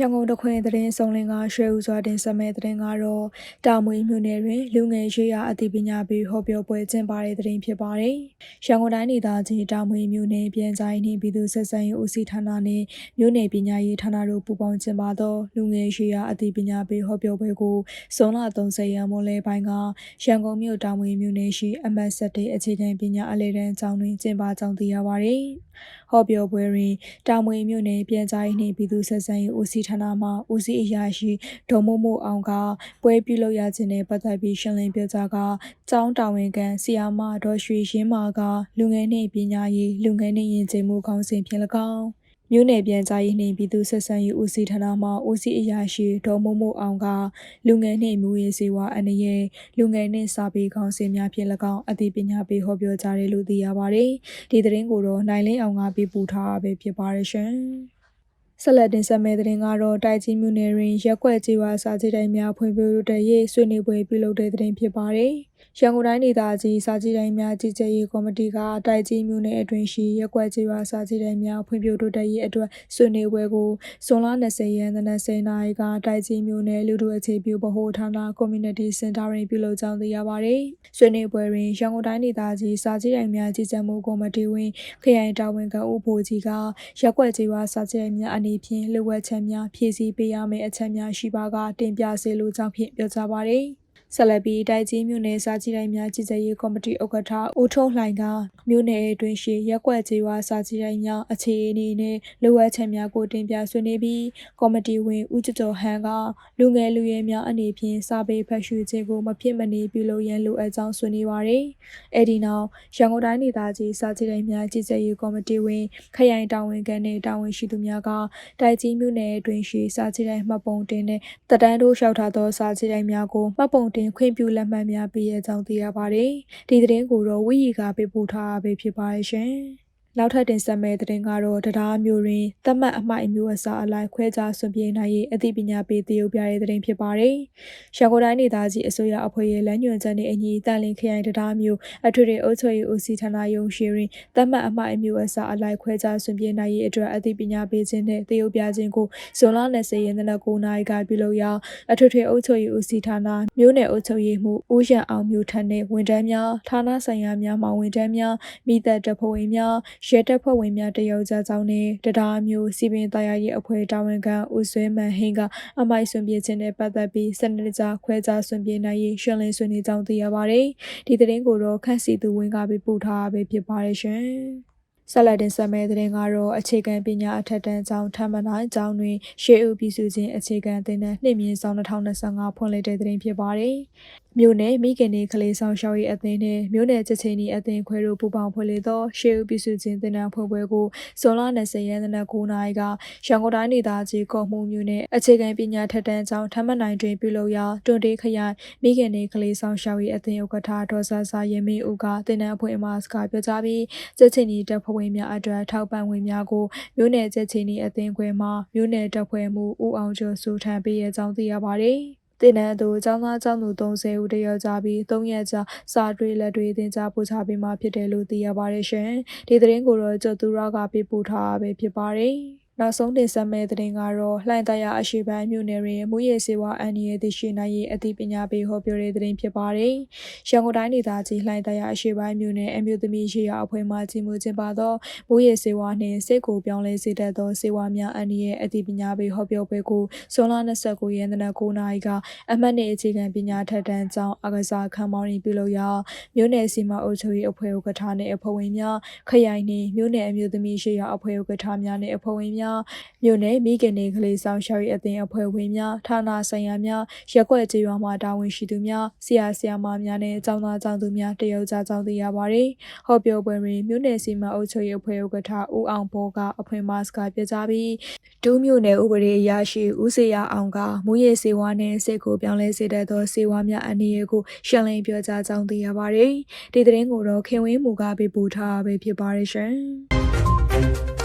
ရန်ကုန်တခွင်သတင်းစုံလင်ကရွှေဦးစွာတင်ဆက်မဲ့သတင်းကတော့တာမွေမြို့နယ်တွင်လူငယ်ရေးရာအသိပညာပေးဟောပြောပွဲကျင်းပတဲ့သတင်းဖြစ်ပါတယ်။ရန်ကုန်တိုင်းဒေသကြီးတာမွေမြို့နယ်ပြည်ဆိုင်နှင့်ပြည်သူ့ဆက်ဆံရေးဦးစီးဌာနနှင့်မြို့နယ်ပညာရေးဌာနတို့ပူးပေါင်းကျင်းပသောလူငယ်ရေးရာအသိပညာပေးဟောပြောပွဲကိုဇွန်လ30ရက်မွန်လယ်ပိုင်းကရန်ကုန်မြို့တာမွေမြို့နယ်ရှိအမတ်7အခြေခံပညာအလဲတန်းကျောင်းတွင်ကျင်းပကြောင်းသိရပါတယ်။ ဟောပြောပွဲတွင်တာမွေမြို့နယ်ပြည်ဆိုင်နှင့်ပြည်သူ့ဆက်ဆံရေးဦးစီးဌာနမှဦးစီးအရာရှိဒေါ်မို့မို့အောင်ကပွဲပြုလုပ်ရခြင်းနဲ့ပတ်သက်ပြီးရှင်းလင်းပြောကြားကကျောင်းတာဝန်ခံဆီယာမဒေါ်ရွှေရင်းမာကလူငယ်နှင့်ပညာရေးလူငယ်နှင့်ယဉ်ကျေးမှုခေါင်းစဉ်ဖြင့်၎င်း မြို့နယ်ပြန်ကြားရေးနှင့်ပြည်သူ့ဆက်ဆံရေးဦးစီးဌာနမှဦးစီးအရာရှိဒေါ်မို့မို့အောင်ကလူငယ်နှင့်မူရေးစေဝါအနေနဲ့လူငယ်နှင့်စာပေခေါင်းစဉ်များဖြင့်၎င်းအသိပညာပေးဟောပြောကြားတယ်လို့သိရပါတယ်။ဒီသတင်းကိုတော့နိုင်လင်းအောင်ကပြပူထားတာပဲဖြစ်ပါတယ်ရှင်။ ဆက်လက်တင်ဆက်မယ့်သတင်းကတော့တိုက်ကြီးမြို့နယ်တွင်ရက်ွက်ကြေးဝါစာကြည့်တိုင်းများဖွံ့ဖြိုးတိုးတက်ရေးဆွေးနွေးပွဲပြုလုပ်တဲ့သတင်းဖြစ်ပါတယ်။ရန်ကုန်တိုင်းဒေသကြီးစာကြည့်တိုင်းများကြီးကြပ်ရေးကော်မတီကတိုက်ကြီးမြို့နယ်အတွင်းရှိရက်ွက်ကြေးဝါစာကြည့်တိုင်းများဖွံ့ဖြိုးတိုးတက်ရေးအတွက်ဆွေးနွေးပွဲကိုဇွန်လ20ရက်နေ့10နာရီကတိုက်ကြီးမြို့နယ်လူထုအခြေပြုဗဟိုဌာန Community Center တွင်ပြုလုပ်ကြောင်းသိရပါတယ်။ဆွေးနွေးပွဲတွင်ရန်ကုန်တိုင်းဒေသကြီးစာကြည့်တိုင်းများကြီးကြပ်မှုကော်မတီဝင်ခရိုင်တာဝန်ခံဦးဖိုကြီးကရက်ွက်ကြေးဝါစာကြည့်တိုင်းများအနေဖြင့်လူဝက်ချက်များဖြည့်ဆည်းပေးရမယ့်အချက်များရှိပါကတင်ပြစေလိုကြောင်းဖြင့်ပြောကြားပါတယ်။ ဆက်လက်ပြီးတိုက်ကြီးမြို့နယ်စာကြည့်တိုင်းများကြီးကြပ်ရေးကော်မတီဥက္ကဋ္ဌဦးထုံးလှိုင်ကမြို့နယ်အတွင်းရှိရက်ွက်ကြီးဝါစာကြည့်တိုင်းများအခြေအနေနဲ့လိုအပ်ချက်များကိုတင်ပြဆွေးနွေးပြီးကော်မတီဝင်ဦးကျော်ကျော်ဟန်ကလူငယ်လူရွယ်များအနေဖြင့်စာပေဖတ်ရှုခြင်းကိုမဖြစ်မနေပြုလုပ်ရန်လိုအပ်ကြောင်းဆွေးနွေးပါရယ်။အဲဒီနောက်ရန်ကုန်တိုင်းဒေသကြီးစာကြည့်တိုင်းများကြီးကြပ်ရေးကော်မတီဝင်ခရိုင်တာဝန်ခံနဲ့တာဝန်ရှိသူများကတိုက်ကြီးမြို့နယ်အတွင်းရှိစာကြည့်တိုင်းမှတ်ပုံတင်နဲ့တတန်းတို့လျှောက်ထားသောစာကြည့်တိုင်းများကိုမှတ်ပုံတင်တင်ခွင့်ပြုလက်မှတ်များပေးရကြောင်းသိရပါတယ်။ဒီသတင်းကိုတော့ဝီရီကပေးပို့ထားတာပဲဖြစ်ပါရဲ့ရှင်။ နောက်ထပ်တင်ဆက်မယ့်သတင်းကတော့တရားမျိုးတွင်သတ်မှတ်အမိုက်အမျိုးအစားအလိုက်ခွဲခြားဆွန်ပြေးနိုင်ရေးအသိပညာပေးတရုပ်ပြတဲ့သတင်းဖြစ်ပါတယ်။ရန်ကုန်တိုင်းဒေသကြီးအစိုးရအဖွဲ့ရဲ့လမ်းညွှန်ချက်နဲ့အညီတန်လင်းခရိုင်တရားမျိုးအထွေထွေအုပ်ချုပ်ရေးဦးစီးဌာနရုံးရှိတွင်သတ်မှတ်အမိုက်အမျိုးအစားအလိုက်ခွဲခြားဆွန်ပြေးနိုင်ရေးအတွက်အသိပညာပေးခြင်းနဲ့တရုပ်ပြခြင်းကိုဇွန်လ20ရက်နေ့နက်9နာရီကပြုလုပ်ရာအထွေထွေအုပ်ချုပ်ရေးဦးစီးဌာနမြို့နယ်အုပ်ချုပ်ရေးမှူးဦးရန်အောင်မျိုးထက်နဲ့ဝန်ထမ်းများဌာနဆိုင်ရာများမှဝန်ထမ်းများမိသက်တပ်ဖွဲ့ဝင်များရဲတပ်ဖွဲ့ဝင်များတရုတ်ကြကြောင်းနဲ့တရားမျိုးစီပင်တရားရေးအဖွဲ့တာဝန်ခံဦးဆွေးမန်ဟင်းကအမိုက်ဆွန်ပြေခြင်းနဲ့ပတ်သက်ပြီးစနစ်ကြခွဲခြားဆွန်ပြေနိုင်ရေးရှင်းလင်းဆွေးနွေးကြောင်းသိရပါတယ်။ဒီသတင်းကိုတော့ခန့်စီသူဝင်းကပေးပို့ထားပဲဖြစ်ပါတယ်ရှင်။ ဆက်လက်တင်ဆက်မယ့်သတင်းကတော့အခြေခံပညာအထက်တန်းကျောင်းထမ်းမနိုင်ကျောင်းတွင်ရှေးဥပြည်စုခြင်းအခြေခံသင်တန်းနှစ်မြင့်ဆောင်2025ဖွင့်လှစ်တဲ့သတင်းဖြစ်ပါတယ်။မြို့နယ်မိခင်နေကလေးဆောင်ရှောက်ရေးအသင်းနဲ့မြို့နယ်ချက်ချင်းဤအသင်းခွဲတို့ပူးပေါင်းဖွဲ့လေသောရှေးဥပြည်စုခြင်းသင်တန်းဖွဲ့ပွဲကိုဇွန်လ20ရက်နေ့9နာရီကရန်ကုန်တိုင်းဒေသကြီးကော့မှုမြို့နယ်အခြေခံပညာထက်တန်းကျောင်းထမ်းမနိုင်တွင်ပြုလုပ်ရာတွန်တေးခရိုင်မိခင်နေကလေးဆောင်ရှောက်ရေးအသင်းဥက္ကဋ္ဌဒေါ်ဆာဆာရမင်းဦးကသင်တန်းအဖွဲ့အမှာစကားပြောကြားပြီးချက်ချင်းဤတပ်ဖွဲ့ဝင်များအတွက်ထောက်ပံ့ဝင်များကိုမြို့နယ်ချက်ချင်းဤအသင်းခွဲမှမြို့နယ်တပ်ဖွဲ့မှုဦးအောင်ကျော်စုထံပေးရကြောင်းသိရပါတယ်။တင်နန်းသူចောင်းသားចောင်းသူ30ဦးတယောက်ကြပြီး3ရက်ကြာစာတွေလက်တွေတင်ကြပို့ချပေးမှဖြစ်တယ်လို့သိရပါတယ်ရှင်ဒီသတင်းကိုတော့ကျော်သူရကပေးပို့ထားတာပဲဖြစ်ပါတယ် နောက်ဆုံးတင်ဆက်မယ့်သတင်းကတော့လှိုင်တရားအရှိပိုင်းမြို့နယ်တွင်မူရည်စေဝါအန်ဒီရဲ့သိရှိနိုင်ရေးအသိပညာပေးဟောပြောတဲ့သတင်းဖြစ်ပါတယ်။ရန်ကုန်တိုင်းဒေသကြီးလှိုင်တရားအရှိပိုင်းမြို့နယ်အမျိုးသမီးရှိရာအဖွဲ့မှကြီးမှုကျင်းပသောမူရည်စေဝါနှင့်စိတ်ကိုပြောင်းလဲစေတတ်သောစေဝါများအန်ဒီရဲ့အသိပညာပေးဟောပြောပွဲကိုဇွန်လ29ရက်နေ့9နာရီကအမှတ်နှစ်အခြေခံပညာထက်တန်းကျောင်းအကစားခန်းမောင်းတွင်ပြုလုပ်ရာမြို့နယ်စီမံအုပ်ချုပ်ရေးအဖွဲ့ဥက္ကဋ္ဌနှင့်အဖွဲ့ဝင်များခရိုင်နှင့်မြို့နယ်အမျိုးသမီးရှိရာအဖွဲ့ဥက္ကဋ္ဌများနှင့်အဖွဲ့ဝင်များမြို့နယ်မိခင်နေကလေးဆောင်ရှောက်ရေးအသင်းအဖွဲ့ဝင်များဌာနဆိုင်ရာများရက်ွက်ကြေးရွာမှတာဝန်ရှိသူများဆရာဆရာမများနဲ့ကျောင်းသားကျောင်းသူများတရုတ်ကြကြောင်းသိရပါတယ်။ဟောပြောပွဲတွင်မြို့နယ်စီမံအုပ်ချုပ်ရေးအဖွဲ့ဥက္ကဋ္ဌဦးအောင်ဘောကအဖွင့်မတ်စကားပြကြပြီးဒူးမြို့နယ်ဥပဒေအရာရှိဦးစေရအောင်ကမူရည်စေဝါနဲ့စိတ်ကိုပြောင်းလဲစေတတ်သောစေဝါများအနေရကိုရှင်းလင်းပြောကြားကြောင်းသိရပါတယ်။ဒီသတင်းကိုတော့ခင်ဝင်းမူကပေးပို့ထားပဲဖြစ်ပါတယ်ရှင်။